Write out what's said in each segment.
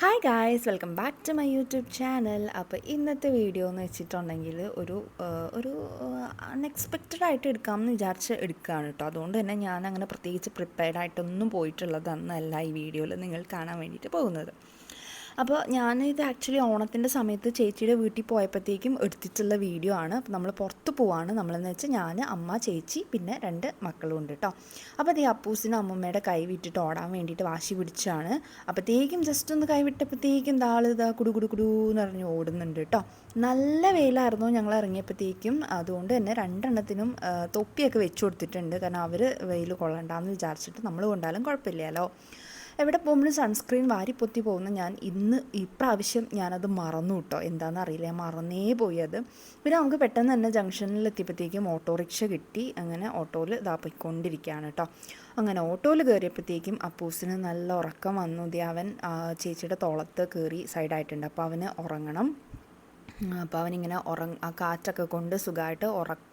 Hi guys welcome back to my YouTube channel അപ്പോൾ ഇന്നത്തെ video എന്ന് വെച്ചിട്ടുണ്ടെങ്കിൽ ഒരു ഒരു അൺഎക്സ്പെക്റ്റഡ് ആയിട്ട് എടുക്കാമെന്ന് വിചാരിച്ച് എടുക്കുകയാണ് കേട്ടോ. അതുകൊണ്ട് തന്നെ ഞാൻ അങ്ങനെ പ്രത്യേകിച്ച് പ്രിപ്പയർഡ് ആയിട്ടൊന്നും പോയിട്ടുള്ളതെന്നല്ല ഈ വീഡിയോയിൽ നിങ്ങൾ കാണാൻ വേണ്ടിയിട്ട് പോകുന്നത്. അപ്പോൾ ഞാനിത് ആക്ച്വലി ഓണത്തിന്റെ സമയത്ത് ചേച്ചിയുടെ വീട്ടിൽ പോയപ്പോഴത്തേക്കും എടുത്തിട്ടുള്ള വീഡിയോ ആണ്. അപ്പോൾ നമ്മൾ പുറത്ത് പോവാണ് നമ്മളെന്ന് വെച്ചാൽ ഞാൻ അമ്മ ചേച്ചി പിന്നെ രണ്ട് മക്കളും ഉണ്ട് കേട്ടോ അപ്പോൾ അതേ അപ്പൂസിന് അമ്മമ്മയുടെ കൈ വിട്ടിട്ട് ഓടാൻ വേണ്ടിയിട്ട് വാശി പിടിച്ചാണ്. അപ്പോഴത്തേക്കും ജസ്റ്റ് ഒന്ന് കൈ വിട്ടപ്പോഴത്തേക്കും ദാൾ ഇതാ കുടു കുടു കുടു എന്ന് പറഞ്ഞ് ഓടുന്നുണ്ട് കേട്ടോ നല്ല വെയിലായിരുന്നു ഞങ്ങൾ ഇറങ്ങിയപ്പോഴത്തേക്കും അതുകൊണ്ട് തന്നെ രണ്ടെണ്ണത്തിനും തൊപ്പിയൊക്കെ വെച്ച് കൊടുത്തിട്ടുണ്ട്. കാരണം അവർ വെയിൽ കൊള്ളണ്ടെന്ന് വിചാരിച്ചിട്ട് നമ്മൾ കൊണ്ടാലും കുഴപ്പമില്ലല്ലോ. എവിടെ പോകുമ്പോഴും സൺസ്ക്രീൻ വാരി പൊത്തി പോകുന്ന ഞാൻ ഇന്ന് ഇപ്രാവശ്യം ഞാനത് മറന്നു കേട്ടോ. എന്താണെന്ന് അറിയില്ല. മറന്നേ പോയി അത്. പിന്നെ നമുക്ക് പെട്ടെന്ന് തന്നെ ജംഗ്ഷനിൽ എത്തിയപ്പോഴത്തേക്കും ഓട്ടോറിക്ഷ കിട്ടി. അങ്ങനെ ഓട്ടോയിൽ ഇതാ പോയിക്കൊണ്ടിരിക്കുകയാണ് കേട്ടോ. അങ്ങനെ ഓട്ടോയിൽ കയറിയപ്പോഴത്തേക്കും അപ്പൂസിന് നല്ല ഉറക്കം വന്നു. അവൻ ചേച്ചിയുടെ തോളത്ത് കയറി സൈഡായിട്ടുണ്ട് അപ്പോൾ അവന് ഉറങ്ങണം. അപ്പോൾ അവനിങ്ങനെ ഉറങ് ആ കാറ്റൊക്കെ കൊണ്ട് സുഖമായിട്ട്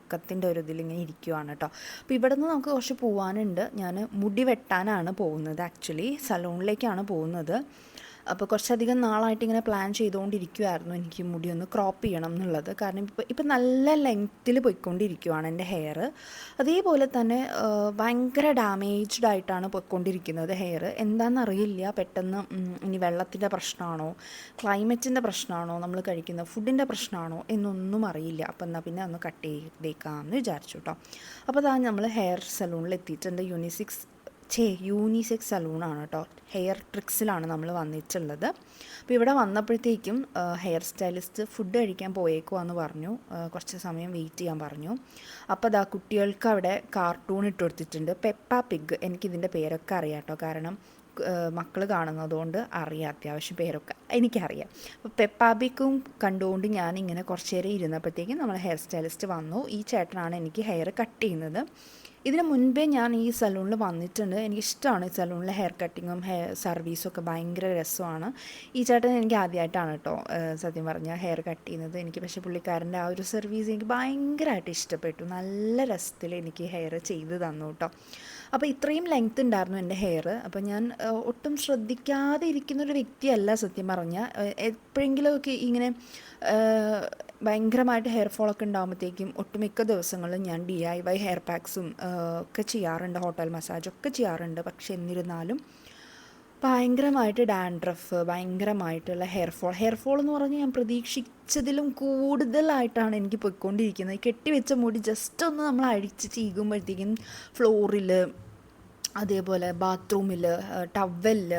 ഉറക്കത്തിന്റെ ഒരു ഇതിലിങ്ങനെ ഇരിക്കുവാണ് കേട്ടോ. അപ്പോൾ ഇവിടെ നിന്ന് നമുക്ക് കുറച്ച് പോവാനുണ്ട്. ഞാൻ മുടി വെട്ടാനാണ് പോകുന്നത് ആക്ച്വലി സലൂണിലേക്കാണ് പോകുന്നത്. അപ്പോൾ കുറച്ചധികം നാളായിട്ട് ഇങ്ങനെ പ്ലാൻ ചെയ്തുകൊണ്ടിരിക്കുമായിരുന്നു എനിക്ക് മുടി ഒന്ന് ക്രോപ്പ് ചെയ്യണം എന്നുള്ളത്. കാരണം ഇപ്പോൾ ഇപ്പം നല്ല ലെങ്ത്തിൽ പോയിക്കൊണ്ടിരിക്കുവാണ് എന്റെ ഹെയർ അതേപോലെ തന്നെ ഭയങ്കര ഡാമേജ്ഡ് ആയിട്ടാണ് പോയിക്കൊണ്ടിരിക്കുന്നത് ഹെയർ എന്താണെന്നറിയില്ല പെട്ടെന്ന് ഇനി വെള്ളത്തിന്റെ പ്രശ്നമാണോ ക്ലൈമറ്റിന്റെ പ്രശ്നമാണോ നമ്മൾ കഴിക്കുന്ന ഫുഡിന്റെ പ്രശ്നമാണോ എന്നൊന്നും അറിയില്ല. അപ്പോൾ എന്നാൽ പിന്നെ ഒന്ന് കട്ട് ചെയ്തേക്കാമെന്ന് വിചാരിച്ചു കേട്ടോ അപ്പോൾ അതാണ് നമ്മൾ ഹെയർ സലൂണിൽ എത്തിയിട്ടുണ്ട് യൂണിസിക്സ് ഛേ യൂണിസെക്സ് സലൂണാണ് കേട്ടോ ഹെയർ ട്രിക്സിലാണ് നമ്മൾ വന്നിട്ടുള്ളത്. അപ്പോൾ ഇവിടെ വന്നപ്പോഴത്തേക്കും ഹെയർ സ്റ്റൈലിസ്റ്റ് ഫുഡ് കഴിക്കാൻ പോയേക്കുവാന്ന് പറഞ്ഞു. കുറച്ച് സമയം വെയിറ്റ് ചെയ്യാൻ പറഞ്ഞു. അപ്പോൾ അതാ കുട്ടികൾക്ക് അവിടെ കാർട്ടൂൺ ഇട്ട് കൊടുത്തിട്ടുണ്ട്. പെപ്പ പിഗ് എനിക്കിതിന്റെ പേരൊക്കെ അറിയാം കേട്ടോ കാരണം മക്കൾ കാണുന്നതുകൊണ്ട് അറിയാം അത്യാവശ്യം പേരൊക്കെ. എനിക്കറിയാം. അപ്പോൾ പെപ്പാബിക്കും കണ്ടുകൊണ്ട് ഞാൻ ഇങ്ങനെ കുറച്ച് നേരം ഇരുന്നപ്പോഴത്തേക്കും നമ്മൾ ഹെയർ സ്റ്റൈലിസ്റ്റ് വന്നു. ഈ ചേട്ടനാണ് എനിക്ക് ഹെയർ കട്ട് ചെയ്യുന്നത്. ഇതിന് മുൻപേ ഞാൻ ഈ സലൂണിൽ വന്നിട്ടുണ്ട്. എനിക്കിഷ്ടമാണ് ഈ സലൂണിലെ ഹെയർ കട്ടിങ്ങും ഹെയർ സർവീസും ഒക്കെ ഭയങ്കര രസമാണ്. ഈ ചേട്ടൻ എനിക്ക് ആദ്യമായിട്ടാണ് കേട്ടോ സത്യം പറഞ്ഞാൽ ഹെയർ കട്ട് ചെയ്യുന്നത്. എനിക്ക് പക്ഷേ പുള്ളിക്കാരന്റെ ആ ഒരു സർവീസ് എനിക്ക് ഭയങ്കരമായിട്ട് ഇഷ്ടപ്പെട്ടു. നല്ല രസത്തിൽ എനിക്ക് ഹെയർ ചെയ്ത് തന്നു കേട്ടോ. അപ്പോൾ ഇത്രയും ലെങ്ത് ഉണ്ടായിരുന്നു എന്റെ ഹെയർ അപ്പോൾ ഞാൻ ഒട്ടും ശ്രദ്ധിക്കാതെ ഇരിക്കുന്നൊരു വ്യക്തിയല്ല സത്യം പറഞ്ഞാൽ എപ്പോഴെങ്കിലുമൊക്കെ ഇങ്ങനെ ഭയങ്കരമായിട്ട് ഹെയർ ഫോളൊക്കെ ഉണ്ടാകുമ്പോഴത്തേക്കും ഒട്ടുമിക്ക ദിവസങ്ങളിലും ഞാൻ ഡി ഐ വൈ ഹെയർ പാക്സും ഒക്കെ ചെയ്യാറുണ്ട്. ഹോട്ടൽ മസാജ് ഒക്കെ ചെയ്യാറുണ്ട്. പക്ഷെ എന്നിരുന്നാലും ഭയങ്കരമായിട്ട് ഡാൻഡ്രഫ് ഭയങ്കരമായിട്ടുള്ള ഹെയർ ഫോൾ ഹെയർ ഫോൾ എന്ന് പറഞ്ഞാൽ ഞാൻ പ്രതീക്ഷിച്ചതിലും കൂടുതലായിട്ടാണ് എനിക്ക് പോയിക്കൊണ്ടിരിക്കുന്നത്. കെട്ടിവെച്ച മുടി ജസ്റ്റ് ഒന്ന് നമ്മൾ അഴിച്ച് ചീകുമ്പോഴത്തേക്കും ഫ്ലോറിൽ അതേപോലെ ബാത്റൂമിൽ ടവലിൽ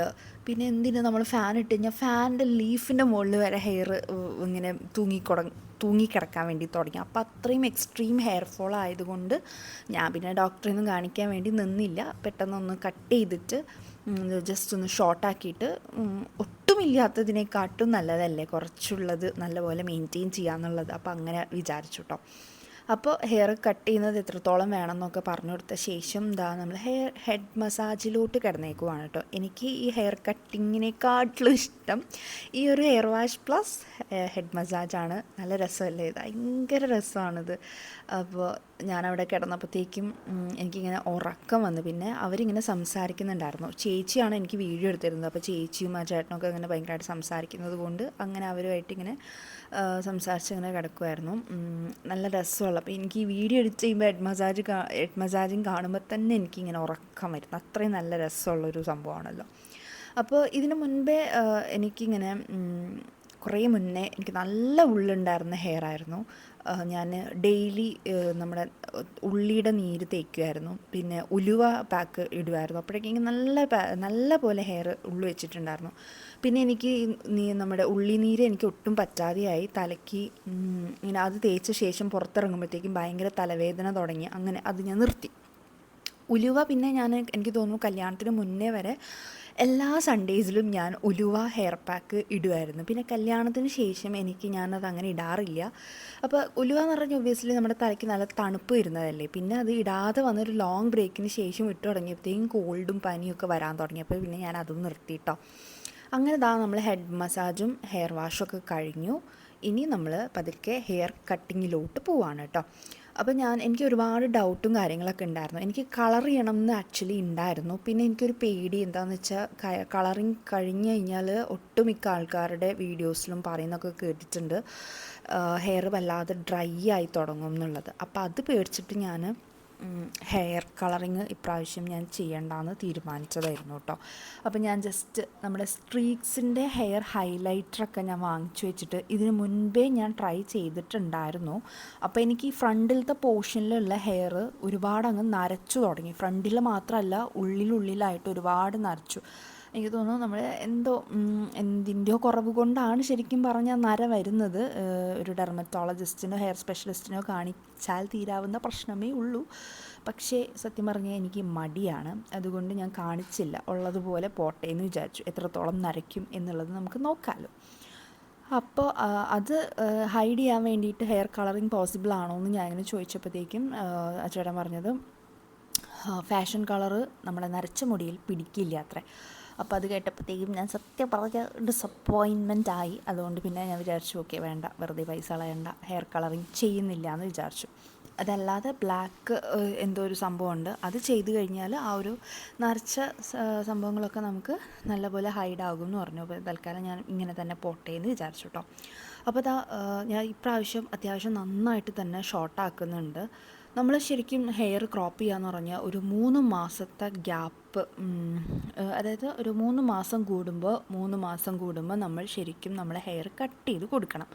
പിന്നെ എന്തിനു നമ്മൾ ഫാൻ ഇട്ട് കഴിഞ്ഞാൽ ഫാനിന്റെ ലീഫിന്റെ മുകളിൽ വരെ ഹെയർ ഇങ്ങനെ തൂങ്ങിക്കൊട തൂങ്ങിക്കിടക്കാൻ വേണ്ടി തുടങ്ങി. അപ്പോൾ അത്രയും എക്സ്ട്രീം ഹെയർ ഫോൾ ആയതുകൊണ്ട് ഞാൻ പിന്നെ ഡോക്ടറെ ഒന്നും കാണിക്കാൻ വേണ്ടി നിന്നില്ല. പെട്ടെന്നൊന്ന് കട്ട് ചെയ്തിട്ട് ജസ്റ്റ് ഒന്ന് ഷോർട്ടാക്കിയിട്ട് ഒട്ടുമില്ലാത്തതിനെക്കാട്ടും നല്ലതല്ലേ കുറച്ചുള്ളത് നല്ലപോലെ മെയിന്റെയിൻ ചെയ്യാന്നുള്ളത്. അപ്പോൾ അങ്ങനെ വിചാരിച്ചു കേട്ടോ അപ്പോൾ ഹെയർ കട്ട് ചെയ്യുന്നത് എത്രത്തോളം വേണമെന്നൊക്കെ പറഞ്ഞു കൊടുത്ത ശേഷം എന്താ നമ്മൾ ഹെയർ ഹെഡ് മസാജിലോട്ട് കിടന്നേക്കുവാണ് കേട്ടോ എനിക്ക് ഈ ഹെയർ കട്ടിങ്ങിനെക്കാട്ടിലും ഇഷ്ടം ഈ ഒരു ഹെയർ വാഷ് പ്ലസ് ഹെഡ് മസാജാണ് നല്ല രസമല്ലേ? ഇത് ഭയങ്കര രസമാണിത്. അപ്പോൾ ഞാനവിടെ കിടന്നപ്പോഴത്തേക്കും എനിക്കിങ്ങനെ ഉറക്കം വന്നു. പിന്നെ അവരിങ്ങനെ സംസാരിക്കുന്നുണ്ടായിരുന്നു. ചേച്ചിയാണ് എനിക്ക് വീഡിയോ എടുത്തിരുന്നത്. അപ്പോൾ ചേച്ചിയും ആ ചേട്ടനൊക്കെ ഇങ്ങനെ ഭയങ്കരമായിട്ട് സംസാരിക്കുന്നത് കൊണ്ട് അങ്ങനെ അവരുമായിട്ട് ഇങ്ങനെ സംസാരിച്ച് കിടക്കുമായിരുന്നു നല്ല രസമുള്ള അപ്പോൾ എനിക്ക് ഈ വീഡിയോ എഡിറ്റ് ചെയ്യുമ്പോൾ ഹെഡ് മസാജ് ഹെഡ് മസാജിങ് കാണുമ്പോൾ തന്നെ എനിക്കിങ്ങനെ ഉറക്കം വരുന്നു. അത്രയും നല്ല രസമുള്ളൊരു സംഭവമാണല്ലോ. അപ്പോൾ ഇതിന് മുൻപേ എനിക്കിങ്ങനെ കുറേ മുന്നേ എനിക്ക് നല്ല ഉള്ളുണ്ടായിരുന്ന ഹെയർ ആയിരുന്നു. ഞാൻ ഡെയിലി നമ്മുടെ ഉള്ളിയുടെ നീര് തേക്കുമായിരുന്നു പിന്നെ ഉലുവ പാക്ക് ഇടുമായിരുന്നു അപ്പോഴേക്കും നല്ല നല്ല പോലെ ഹെയർ ഉള്ളു വെച്ചിട്ടുണ്ടായിരുന്നു. പിന്നെ എനിക്ക് നമ്മുടെ ഉള്ളി നീര് എനിക്ക് ഒട്ടും പറ്റാതെയായി. തലയ്ക്ക് ഇങ്ങനെ അത് തേച്ച ശേഷം പുറത്തിറങ്ങുമ്പോഴത്തേക്കും ഭയങ്കര തലവേദന തുടങ്ങി. അങ്ങനെ അത് ഞാൻ നിർത്തി. ഉലുവ പിന്നെ ഞാൻ എനിക്ക് തോന്നുന്നു കല്യാണത്തിന് മുന്നേ വരെ എല്ലാ സൺഡേസിലും ഞാൻ ഉലുവ ഹെയർ പാക്ക് ഇടുമായിരുന്നു പിന്നെ കല്യാണത്തിന് ശേഷം എനിക്ക് ഞാനത് അങ്ങനെ ഇടാറില്ല. അപ്പോൾ ഉലുവ എന്ന് പറഞ്ഞാൽ ഒബ്വിയസ്ലി നമ്മുടെ തലയ്ക്ക് നല്ല തണുപ്പ് വരുന്നതല്ലേ. പിന്നെ അത് ഇടാതെ വന്നൊരു ലോങ് ബ്രേക്കിന് ശേഷം ഇട്ട് തുടങ്ങിയപ്പോഴത്തേക്കും കോൾഡും പനിയൊക്കെ വരാൻ തുടങ്ങിയപ്പോൾ പിന്നെ ഞാൻ അതും നിർത്തിയിട്ടോ. അങ്ങനെ ദാ നമ്മൾ ഹെഡ് മസാജും ഹെയർ വാഷും ഒക്കെ കഴിഞ്ഞു. ഇനി നമ്മൾ പതുക്കെ ഹെയർ കട്ടിങ്ങിലോട്ട് പോവാണ് കേട്ടോ. അപ്പോൾ ഞാൻ എനിക്ക് ഒരുപാട് ഡൗട്ടും കാര്യങ്ങളൊക്കെ ഉണ്ടായിരുന്നു. എനിക്ക് കളർ ചെയ്യണം എന്ന് ആക്ച്വലി ഉണ്ടായിരുന്നു പിന്നെ എനിക്കൊരു പേടി എന്താണെന്ന് വെച്ചാൽ കളറിങ് കഴിഞ്ഞ് കഴിഞ്ഞാൽ ഒട്ടുമിക്ക ആൾക്കാരുടെ വീഡിയോസിലും പറയുന്നൊക്കെ കേട്ടിട്ടുണ്ട്. ഹെയർ വല്ലാതെ ഡ്രൈ ആയി തുടങ്ങും എന്നുള്ളത്. അപ്പോൾ അത് പേടിച്ചിട്ട് ഞാൻ ഹെയർ കളറിങ് ഇപ്രാവശ്യം ഞാൻ ചെയ്യണ്ടെന്ന് തീരുമാനിച്ചതായിരുന്നു കേട്ടോ അപ്പോൾ ഞാൻ ജസ്റ്റ് നമ്മുടെ സ്ട്രീക്സിന്റെ ഹെയർ ഹൈലൈറ്ററൊക്കെ ഞാൻ വാങ്ങിച്ചു വെച്ചിട്ട് ഇതിന് മുൻപേ ഞാൻ ട്രൈ ചെയ്തിട്ടുണ്ടായിരുന്നു. അപ്പോൾ എനിക്ക് ഈ ഫ്രണ്ടിലത്തെ പോർഷനിലുള്ള ഹെയർ ഒരുപാട് അങ്ങ് നരച്ചു തുടങ്ങി. ഫ്രണ്ടിൽ മാത്രമല്ല ഉള്ളിലുള്ളിലായിട്ട് ഒരുപാട് നരച്ചു. എനിക്ക് തോന്നുന്നു നമ്മൾ എന്തോ എന്തിന്റെയോ കുറവ് കൊണ്ടാണ് ശരിക്കും പറഞ്ഞാൽ നര വരുന്നത്. ഒരു ഡെർമറ്റോളജിസ്റ്റിനോ ഹെയർ സ്പെഷ്യലിസ്റ്റിനോ കാണിച്ചാൽ തീരാവുന്ന പ്രശ്നമേ ഉള്ളൂ. പക്ഷേ സത്യം പറഞ്ഞാൽ എനിക്ക് മടിയാണ്. അതുകൊണ്ട് ഞാൻ കാണിച്ചില്ല. ഉള്ളതുപോലെ പോട്ടെ എന്ന് വിചാരിച്ചു. എത്രത്തോളം നരയ്ക്കും എന്നുള്ളത് നമുക്ക് നോക്കാമല്ലോ അപ്പോൾ അത് ഹൈഡ് ചെയ്യാൻ വേണ്ടിയിട്ട് ഹെയർ കളറിങ് പോസിബിൾ ആണോ എന്ന് ഞാൻ ഇങ്ങനെ ചോദിച്ചപ്പോഴത്തേക്കും ചേട്ടൻ പറഞ്ഞത് ഫാഷൻ കളറ് നമ്മുടെ നരച്ച മുടിയിൽ പിടിക്കില്ല അത്രേ. അപ്പോൾ അത് കേട്ടപ്പോഴത്തേക്കും ഞാൻ സത്യം പറഞ്ഞ ഡിസപ്പോയിൻമെന്റ് ആയി. അതുകൊണ്ട് പിന്നെ ഞാൻ വിചാരിച്ചു ഓക്കെ വേണ്ട വെറുതെ പൈസ കളയണ്ട ഹെയർ കളറിങ് ചെയ്യുന്നില്ല എന്ന് വിചാരിച്ചു. അതല്ലാതെ ബ്ലാക്ക് എന്തോ ഒരു സംഭവമുണ്ട്. അത് ചെയ്തു കഴിഞ്ഞാൽ ആ ഒരു നിറച്ച സംഭവങ്ങളൊക്കെ നമുക്ക് നല്ലപോലെ ഹൈഡ് ആകും എന്ന് പറഞ്ഞു. അപ്പോൾ തൽക്കാലം ഞാൻ ഇങ്ങനെ തന്നെ പോട്ടെ എന്ന് വിചാരിച്ചു കേട്ടോ അപ്പോൾ അതാ ഞാൻ ഇപ്രാവശ്യം അത്യാവശ്യം നന്നായിട്ട് തന്നെ ഷോർട്ടാക്കുന്നുണ്ട് നമ്മൾ ശരിക്കും ഹെയർ ക്രോപ്പ് ചെയ്യാന്ന് പറഞ്ഞാൽ ഒരു മൂന്ന് മാസത്തെ ഗ്യാപ്പ് അതായത് ഒരു മൂന്ന് മാസം കൂടുമ്പോൾ മൂന്ന് മാസം കൂടുമ്പോൾ നമ്മൾ ശരിക്കും നമ്മളെ ഹെയർ കട്ട് ചെയ്ത് കൊടുക്കണം.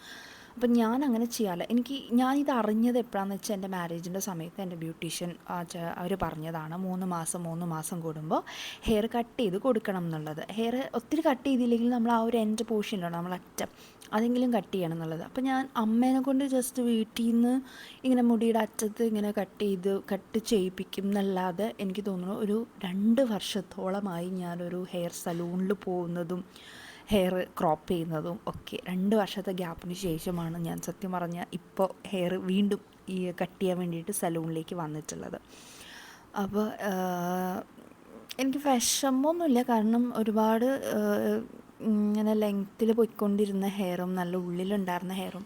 അപ്പം ഞാൻ അങ്ങനെ ചെയ്യാറില്ല. എനിക്ക് ഞാനിത് അറിഞ്ഞത് എപ്പോഴാണെന്ന് വെച്ചാൽ എന്റെ മാരേജിന്റെ സമയത്ത് എന്റെ ബ്യൂട്ടീഷ്യൻ അവർ പറഞ്ഞതാണ് മൂന്ന് മാസം മൂന്ന് മാസം കൂടുമ്പോൾ ഹെയർ കട്ട് ചെയ്ത് കൊടുക്കണം എന്നുള്ളത്. ഹെയർ ഒത്തിരി കട്ട് ചെയ്തില്ലെങ്കിൽ നമ്മൾ ആ ഒരു എന്റെ പോർഷൻ ഉണ്ടോ നമ്മൾ അറ്റം അതെങ്കിലും കട്ട് ചെയ്യണം എന്നുള്ളത്. അപ്പോൾ ഞാൻ അമ്മേനെ കൊണ്ട് ജസ്റ്റ് വീട്ടിൽ നിന്ന് ഇങ്ങനെ മുടിയുടെ അറ്റത്ത് ഇങ്ങനെ കട്ട് ചെയ്ത് കട്ട് ചെയ്യിപ്പിക്കും എന്നല്ലാതെ എനിക്ക് തോന്നുന്നു ഒരു രണ്ട് വർഷത്തോളമായി ഞാനൊരു ഹെയർ സലൂണിൽ പോകുന്നതും ഹെയർ ക്രോപ്പ് ചെയ്യുന്നതും ഒക്കെ രണ്ട് വർഷത്തെ ഗ്യാപ്പിന് ശേഷമാണ് ഞാൻ സത്യം പറഞ്ഞാൽ ഇപ്പോൾ ഹെയർ വീണ്ടും ഈ കട്ട് ചെയ്യാൻ വേണ്ടിയിട്ട് സലൂണിലേക്ക് വന്നിട്ടുള്ളത്. അപ്പോൾ എനിക്ക് വിഷമമൊന്നുമില്ല കാരണം ഒരുപാട് ഇങ്ങനെ ലെങ്ത്തിൽ പോയിക്കൊണ്ടിരുന്ന ഹെയറും നല്ല ഉള്ളിലുണ്ടായിരുന്ന ഹെയറും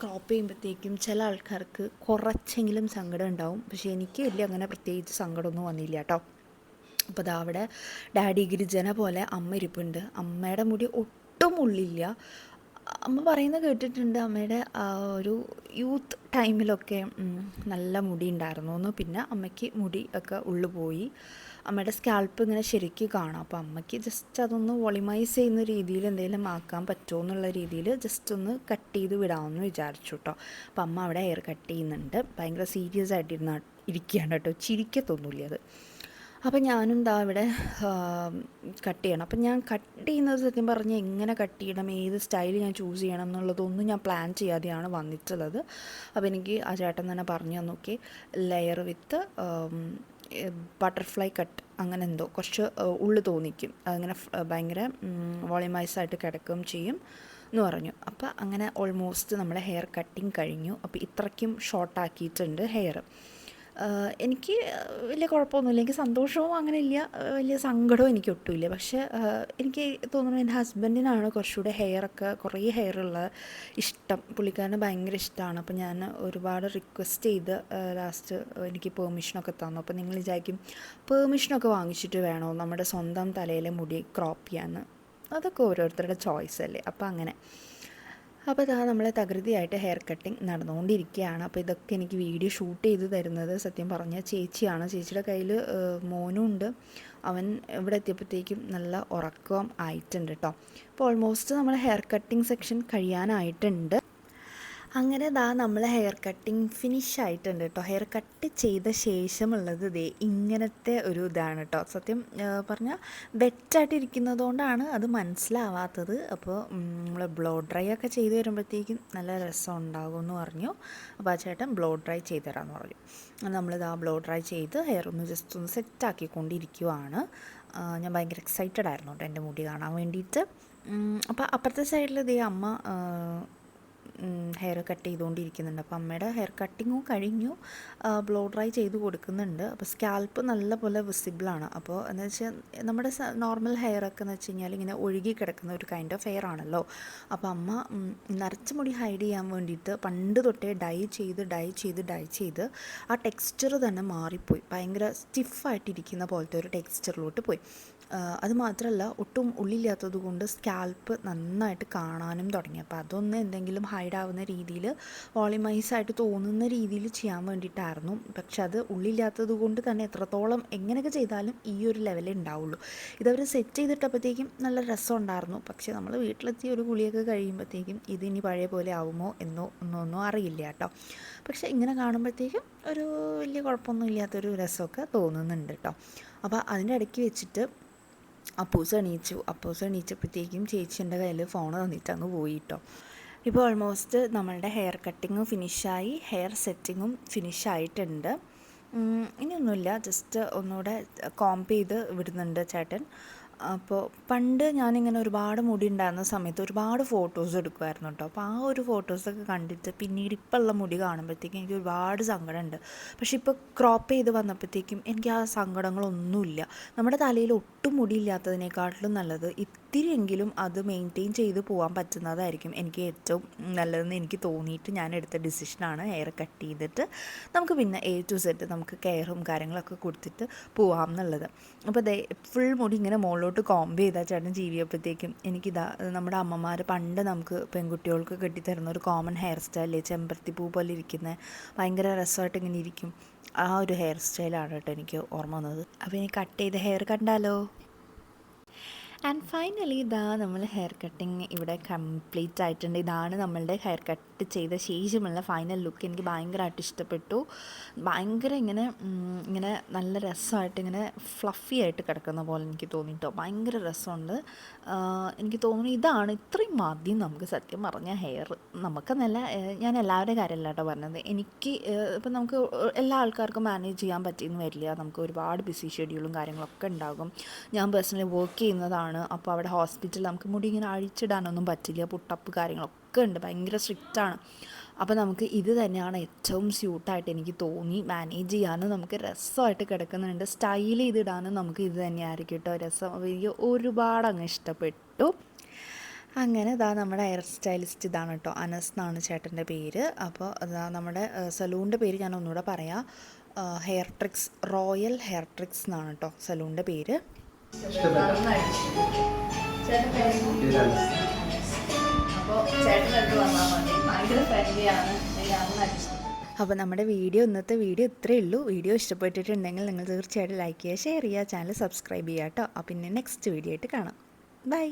ക്രോപ്പ് ചെയ്യുമ്പോഴത്തേക്കും ചില ആൾക്കാർക്ക് കുറച്ചെങ്കിലും സങ്കടം ഉണ്ടാവും. പക്ഷേ എനിക്ക് വലിയ അങ്ങനെ പ്രത്യേകിച്ച് സങ്കടമൊന്നും വന്നില്ല കേട്ടോ. അപ്പോൾ അതാ അവിടെ ഡാഡി ഗിരിജന പോലെ അമ്മ ഇരിപ്പുണ്ട്. അമ്മയുടെ മുടി ഒട്ടും ഉള്ളില്ല. അമ്മ പറയുന്നത് കേട്ടിട്ടുണ്ട് അമ്മയുടെ ഒരു യൂത്ത് ടൈമിലൊക്കെ നല്ല മുടി ഉണ്ടായിരുന്നു എന്ന് പിന്നെ അമ്മയ്ക്ക് മുടി ഒക്കെ ഉള്ളു പോയി. അമ്മയുടെ സ്കാൽപ്പ് ഇങ്ങനെ ശരിക്ക് കാണാം. അപ്പോൾ അമ്മയ്ക്ക് ജസ്റ്റ് അതൊന്ന് വോളിമൈസ് ചെയ്യുന്ന രീതിയിൽ എന്തെങ്കിലും ആക്കാൻ പറ്റുമോ എന്നുള്ള രീതിയിൽ ജസ്റ്റ് ഒന്ന് കട്ട് ചെയ്ത് വിടാമെന്ന് വിചാരിച്ചു കേട്ടോ. അപ്പോൾ അമ്മ അവിടെ ഹെയർ കട്ട് ചെയ്യുന്നുണ്ട്. ഭയങ്കര സീരിയസ് ആയിട്ടിരുന്ന ഇരിക്കുകയാണ് കേട്ടോ. ചിരിക്കത്തൊന്നുമില്ല അത്. അപ്പോൾ ഞാനും ദാ ഇവിടെ കട്ട് ചെയ്യണം. അപ്പം ഞാൻ കട്ട് ചെയ്യുന്നത് സത്യം പറഞ്ഞാൽ എങ്ങനെ കട്ട് ചെയ്യണം ഏത് സ്റ്റൈൽ ഞാൻ ചൂസ് ചെയ്യണം എന്നുള്ളതൊന്നും ഞാൻ പ്ലാൻ ചെയ്യാതെയാണ് വന്നിട്ടുള്ളത്. അപ്പോൾ എനിക്ക് ആ ചേട്ടൻ തന്നെ പറഞ്ഞു തന്നോക്കെ ലെയർ വിത്ത് ബട്ടർഫ്ലൈ കട്ട് അങ്ങനെ എന്തോ. കുറച്ച് ഉള്ളു തോന്നിക്കും. അങ്ങനെ ഭയങ്കര വോളിമൈസായിട്ട് കിടക്കുകയും ചെയ്യും എന്ന് പറഞ്ഞു. അപ്പോൾ അങ്ങനെ ഓൾമോസ്റ്റ് നമ്മുടെ ഹെയർ കട്ടിങ് കഴിഞ്ഞു. അപ്പോൾ ഇത്രയ്ക്കും ഷോർട്ടാക്കിയിട്ടുണ്ട് ഹെയർ എനിക്ക് വലിയ കുഴപ്പമൊന്നുമില്ല എനിക്ക് സന്തോഷവും അങ്ങനെ ഇല്ല. വലിയ സങ്കടവും എനിക്ക് ഒട്ടുമില്ല. പക്ഷേ എനിക്ക് തോന്നുന്നു എന്റെ ഹസ്ബൻഡിനാണ് കുറച്ചുകൂടെ ഹെയറൊക്കെ കുറേ ഹെയറുള്ള ഇഷ്ടം. പുള്ളിക്കാരന് ഭയങ്കര ഇഷ്ടമാണ്. അപ്പോൾ ഞാൻ ഒരുപാട് റിക്വസ്റ്റ് ചെയ്ത് ലാസ്റ്റ് എനിക്ക് പെർമിഷനൊക്കെ തന്നു. അപ്പോൾ നിങ്ങൾ വിചാരിക്കും പെർമിഷനൊക്കെ വാങ്ങിച്ചിട്ട് വേണോ? നമ്മുടെ സ്വന്തം തലയിലെ മുടി ക്രോപ്പ് ചെയ്യാമെന്ന് അതൊക്കെ ഓരോരുത്തരുടെ ചോയ്സ് അല്ലേ? അപ്പോൾ അങ്ങനെ. അപ്പോൾ ഇതാ നമ്മളെ തകൃതിയായിട്ട് ഹെയർ കട്ടിങ് നടന്നുകൊണ്ടിരിക്കുകയാണ്. അപ്പോൾ ഇതൊക്കെ എനിക്ക് വീഡിയോ ഷൂട്ട് ചെയ്ത് തരുന്നത് സത്യം പറഞ്ഞാൽ ചേച്ചിയാണ്. ചേച്ചിയുടെ കയ്യിൽ മോനും ഉണ്ട് അവൻ ഇവിടെ എത്തിയപ്പോഴത്തേക്കും നല്ല ഉറക്കം ആയിട്ടുണ്ട് കേട്ടോ അപ്പോൾ ഓൾമോസ്റ്റ് നമ്മൾ ഹെയർ കട്ടിങ് സെക്ഷൻ കഴിയാനായിട്ടുണ്ട്. അങ്ങനെ ദാ നമ്മൾ ഹെയർ കട്ടിങ് ഫിനിഷ് ആയിട്ടുണ്ട് കേട്ടോ ഹെയർ കട്ട് ചെയ്ത ശേഷമുള്ളത് ദേ ഇങ്ങനത്തെ ഒരു ഇതാണ് കേട്ടോ സത്യം പറഞ്ഞാൽ വെറ്റായിട്ടിരിക്കുന്നത് ഇരിക്കുന്നതുകൊണ്ടാണ് അത് മനസ്സിലാവാത്തത്. അപ്പോൾ നമ്മൾ ബ്ലോ ഡ്രൈ ഒക്കെ ചെയ്ത് വരുമ്പോഴത്തേക്കും നല്ല രസം ഉണ്ടാകും എന്ന് പറഞ്ഞു. അപ്പോൾ ആ ചേട്ടൻ ബ്ലോ ഡ്രൈ ചെയ്ത് തരാമെന്ന് പറഞ്ഞു. ആ ബ്ലോ ഡ്രൈ ചെയ്ത് ഹെയർ ഒന്ന് ജസ്റ്റ് ഒന്ന് സെറ്റ് സെറ്റാക്കിക്കൊണ്ടിരിക്കുവാണ് ഞാൻ ഭയങ്കര എക്സൈറ്റഡ് ആയിരുന്നു കേട്ടോ എന്റെ മുടി കാണാൻ വേണ്ടിയിട്ട്. അപ്പോൾ അപ്പുറത്തെ സൈഡിൽ ഇതേ അമ്മ ഹെയർ കട്ട് ചെയ്തുകൊണ്ടിരിക്കുന്നുണ്ട്. അപ്പോൾ അമ്മയുടെ ഹെയർ കട്ടിങ്ങും കഴിഞ്ഞു. ബ്ലോ ഡ്രൈ ചെയ്ത് കൊടുക്കുന്നുണ്ട്. അപ്പോൾ സ്കാൽപ്പ് നല്ലപോലെ വിസിബിളാണ് അപ്പോൾ എന്ന് വെച്ചാൽ നമ്മുടെ നോർമൽ ഹെയർ ഒക്കെ എന്ന് വെച്ച് കഴിഞ്ഞാൽ ഇങ്ങനെ ഒഴുകി കിടക്കുന്ന ഒരു കൈൻഡ് ഓഫ് ഹെയർ ആണല്ലോ. അപ്പോൾ അമ്മ നരച്ച മുടി ഹൈഡ് ചെയ്യാൻ വേണ്ടിയിട്ട് പണ്ട് തൊട്ടേ ഡൈ ചെയ്ത് ഡൈ ചെയ്ത് ഡൈ ചെയ്ത് ആ ടെക്സ്ചർ തന്നെ മാറിപ്പോയി. ഭയങ്കര സ്റ്റിഫായിട്ടിരിക്കുന്ന പോലത്തെ ഒരു ടെക്സ്ചറിലോട്ട് പോയി. ആ, അത് മാത്രമല്ല ഒട്ടും ഉള്ളില്ലാത്തത് കൊണ്ട് സ്കാൽപ്പ് നന്നായിട്ട് കാണാനും തുടങ്ങി. അപ്പോൾ അതൊന്ന് എന്തെങ്കിലും ഹൈഡ് ആവുന്ന രീതിയിൽ വോളിമൈസ് ആയിട്ട് തോന്നുന്ന രീതിയിൽ ചെയ്യാൻ വേണ്ടിയിട്ടായിരുന്നു. പക്ഷെ അത് ഉള്ളില്ലാത്തത് കൊണ്ട് തന്നെ എത്രത്തോളം എങ്ങനെയൊക്കെ ചെയ്താലും ഈ ഒരു ലെവലേ ഉണ്ടാവുള്ളൂ ഇതവർ സെറ്റ് ചെയ്തിട്ടപ്പോഴത്തേക്കും നല്ല രസം ഉണ്ടായിരുന്നു. പക്ഷേ നമ്മൾ വീട്ടിലെത്തി ഒരു കുളിയൊക്കെ കഴിയുമ്പോഴത്തേക്കും ഇത് ഇനി പഴയ പോലെ ആവുമോ എന്നോ ഒന്നൊന്നും അറിയില്ല കേട്ടോ. പക്ഷേ ഇങ്ങനെ കാണുമ്പോഴത്തേക്കും ഒരു വലിയ കുഴപ്പമൊന്നും ഇല്ലാത്തൊരു രസമൊക്കെ തോന്നുന്നുണ്ട് കേട്ടോ. അപ്പോൾ അതിന്റെ ഇടയ്ക്ക് വെച്ചിട്ട് അപ്പൂസ് എണീച്ചു. അപ്പൂസ് എണീച്ചപ്പോഴത്തേക്കും ചേച്ചീന്റെ കയ്യിൽ ഫോൺ തന്നിട്ട് അങ്ങ് പോയി കേട്ടോ ഇപ്പോൾ ഓൾമോസ്റ്റ് നമ്മളുടെ ഹെയർ കട്ടിങ്ങും ഫിനിഷായി ഹെയർ സെറ്റിങ്ങും ഫിനിഷായിട്ടുണ്ട് ഇനിയൊന്നുമില്ല. ജസ്റ്റ് ഒന്നുകൂടെ കോംപ് ചെയ്ത് വിടുന്നുണ്ട് ചേട്ടൻ. അപ്പോൾ പണ്ട് ഞാനിങ്ങനെ ഒരുപാട് മുടി ഉണ്ടായിരുന്ന സമയത്ത് ഒരുപാട് ഫോട്ടോസ് എടുക്കുമായിരുന്നു കേട്ടോ അപ്പോൾ ആ ഒരു ഫോട്ടോസൊക്കെ കണ്ടിട്ട് പിന്നീട് ഇപ്പോൾ ഉള്ള മുടി കാണുമ്പോഴത്തേക്കും എനിക്ക് ഒരുപാട് സങ്കടമുണ്ട്. പക്ഷേ ഇപ്പോൾ ക്രോപ്പ് ചെയ്ത് വന്നപ്പോഴത്തേക്കും എനിക്ക് ആ സങ്കടങ്ങളൊന്നുമില്ല. നമ്മുടെ തലയിൽ ഒട്ടും മുടിയില്ലാത്തതിനേക്കാട്ടിലും നല്ലത് ഇത്തിരിയെങ്കിലും അത് മെയിന്റെയിൻ ചെയ്ത് പോകാൻ പറ്റുന്നതായിരിക്കും. എനിക്ക് ഏറ്റവും നല്ലതെന്ന് എനിക്ക് തോന്നിയിട്ട് ഞാൻ എടുത്ത ഡിസിഷനാണ് ഹെയർ കട്ട് ചെയ്തിട്ട് നമുക്ക് പിന്നെ എ ടു സെറ്റ് നമുക്ക് കെയറും കാര്യങ്ങളൊക്കെ കൊടുത്തിട്ട് പോവാം എന്നുള്ളത്. അപ്പോൾ ദേ ഫുൾ മുടി ഇങ്ങനെ മുകളിലോട്ട് കോംബ് ചെയ്താൽ ചേട്ടൻ ജീവിയപ്പോഴത്തേക്കും എനിക്കിതാ നമ്മുടെ അമ്മമാർ പണ്ട് നമുക്ക് പെൺകുട്ടികൾക്ക് കെട്ടിത്തരുന്ന ഒരു കോമൺ ഹെയർ സ്റ്റൈലേ ചെമ്പരത്തി പൂ പോലെ ഇരിക്കുന്ന. ഭയങ്കര രസമായിട്ട് ഇങ്ങനെ ഇരിക്കും. ആ ഒരു ഹെയർ സ്റ്റൈലാണ് കേട്ടോ എനിക്ക് ഓർമ്മ വന്നത്. അപ്പോൾ ഇനി കട്ട് ചെയ്ത ഹെയർ കണ്ടാലോ? ആൻഡ് ഫൈനലി ഇതാ നമ്മൾ ഹെയർ കട്ടിങ് ഇവിടെ കംപ്ലീറ്റ് ആയിട്ടുണ്ട്. ഇതാണ് നമ്മളുടെ ഹെയർ കട്ട് ചെയ്ത ശേഷമുള്ള ഫൈനൽ ലുക്ക് എനിക്ക് ഭയങ്കരമായിട്ട് ഇഷ്ടപ്പെട്ടു. ഭയങ്കര ഇങ്ങനെ ഇങ്ങനെ നല്ല രസമായിട്ട് ഇങ്ങനെ ഫ്ലഫി ആയിട്ട് കിടക്കുന്ന പോലെ എനിക്ക് തോന്നിയിട്ടോ ഭയങ്കര രസമുണ്ട്. എനിക്ക് തോന്നുന്നു ഇതാണ് ഇത്രയും മതി നമുക്ക് സത്യം പറഞ്ഞ ഹെയർ നമുക്കെന്നല്ല നല്ല ഞാൻ എല്ലാവരുടെ കാര്യമല്ല കേട്ടോ പറഞ്ഞത്. എനിക്ക് ഇപ്പം നമുക്ക് എല്ലാ ആൾക്കാർക്കും മാനേജ് ചെയ്യാൻ പറ്റിയെന്ന് വരില്ല. നമുക്ക് ഒരുപാട് ബിസി ഷെഡ്യൂളും കാര്യങ്ങളൊക്കെ ഉണ്ടാകും. ഞാൻ പേഴ്സണലി വർക്ക് ചെയ്യുന്നതാണ് അപ്പോൾ അവിടെ ഹോസ്പിറ്റലിൽ നമുക്ക് മുടി ഇങ്ങനെ അഴിച്ചിടാനൊന്നും പറ്റില്ല. പുട്ടപ്പ് കാര്യങ്ങളൊക്കെ ഉണ്ട്. ഭയങ്കര ആണ്. അപ്പോൾ നമുക്ക് ഇത് തന്നെയാണ് ഏറ്റവും സ്യൂട്ടായിട്ട് എനിക്ക് തോന്നി. മാനേജ് ചെയ്യാനും നമുക്ക് രസമായിട്ട് കിടക്കുന്നുണ്ട്. സ്റ്റൈൽ ചെയ്തിടാനും നമുക്ക് ഇത് തന്നെയായിരിക്കും കേട്ടോ രസം. എനിക്ക് ഒരുപാട് അങ്ങ് ഇഷ്ടപ്പെട്ടു. അങ്ങനെ ഇതാ നമ്മുടെ ഹെയർ സ്റ്റൈലിസ്റ്റ് ഇതാണ് കേട്ടോ. അനസ് എന്നാണ് ചേട്ടന്റെ പേര്. അപ്പോൾ അതാ നമ്മുടെ സലൂണിന്റെ പേര് ഞാൻ ഒന്നുകൂടെ പറയാം. Hair tricks royal hair tricks എന്നാണ് കേട്ടോ സലൂണിന്റെ പേര്. അപ്പോൾ നമ്മുടെ വീഡിയോ ഇന്നത്തെ വീഡിയോ ഇത്രയേ ഉള്ളൂ. വീഡിയോ ഇഷ്ടപ്പെട്ടിട്ടുണ്ടെങ്കിൽ നിങ്ങൾ തീർച്ചയായിട്ടും ലൈക്ക് ചെയ്യുക ഷെയർ ചെയ്യുക ചാനൽ സബ്സ്ക്രൈബ് ചെയ്യുക കേട്ടോ പിന്നെ നെക്സ്റ്റ് വീഡിയോ ആയിട്ട് കാണാം. ബൈ